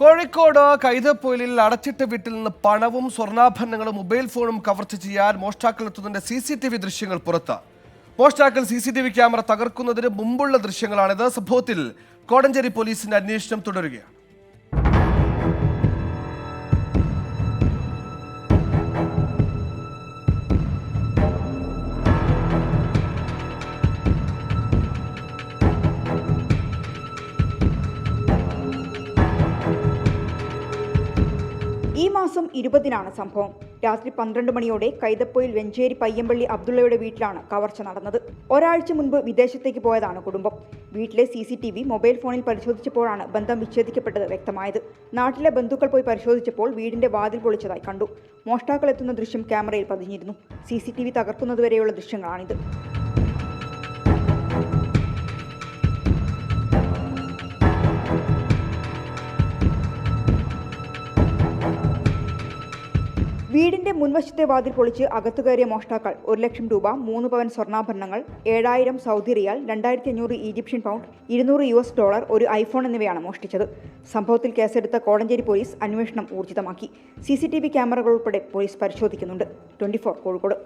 കോഴിക്കോട് കൈതപ്പൊയിലിൽ അടച്ചിട്ട വീട്ടിൽ നിന്ന് പണവും സ്വർണാഭരണങ്ങളും മൊബൈൽ ഫോണും കവർച്ച ചെയ്യാൻ മോഷ്ടാക്കൾ എത്തുന്നതിന്റെ സി സി ടി വി ദൃശ്യങ്ങൾ പുറത്ത്. മോഷ്ടാക്കൾ C C T V camera തകർക്കുന്നതിന് മുമ്പുള്ള ദൃശ്യങ്ങളാണിത്. സംഭവത്തിൽ കോടഞ്ചേരി പോലീസിന്റെ അന്വേഷണം തുടരുകയാണ്. ഈ മാസം ഇരുപതിനാണ് സംഭവം. രാത്രി പന്ത്രണ്ട് മണിയോടെ കൈതപ്പൊയിൽ വെഞ്ചേരി പയ്യമ്പള്ളി അബ്ദുള്ളയുടെ വീട്ടിലാണ് കവർച്ച നടന്നത്. ഒരാഴ്ച മുൻപ് വിദേശത്തേക്ക് പോയതാണ് കുടുംബം. വീട്ടിലെ C C T V mobile ഫോണിൽ പരിശോധിച്ചപ്പോഴാണ് ബന്ധം വിച്ഛേദിക്കപ്പെട്ടത് വ്യക്തമായത്. നാട്ടിലെ ബന്ധുക്കൾ പോയി പരിശോധിച്ചപ്പോൾ വീടിന്റെ വാതിൽ പൊളിച്ചതായി കണ്ടു. മോഷ്ടാക്കൾ എത്തുന്ന ദൃശ്യം ക്യാമറയിൽ പതിഞ്ഞിരുന്നു. സി സി ടി വി തകർക്കുന്നതുവരെയുള്ള ദൃശ്യങ്ങളാണിത്. വീടിന്റെ മുൻവശത്തെ വാതിൽ പൊളിച്ച് അകത്തു കയറിയ മോഷ്ടാക്കൾ ഒരു ലക്ഷം രൂപ മൂന്ന് പവൻ സ്വർണാഭരണങ്ങൾ ഏഴായിരം സൗദി റിയാൽ രണ്ടായിരത്തി അഞ്ഞൂറ് ഈജിപ്ഷ്യൻ പൗണ്ട് ഇരുന്നൂറ് യു എസ് ഡോളർ ഒരു ഐഫോൺ എന്നിവയാണ് മോഷ്ടിച്ചത്. സംഭവത്തിൽ കേസെടുത്ത കോടഞ്ചേരി പോലീസ് അന്വേഷണം ഊർജിതമാക്കി. സി സി ടി വി ക്യാമറകൾ ഉൾപ്പെടെ പോലീസ് പരിശോധിക്കുന്നുണ്ട്. Twenty four Kozhikode.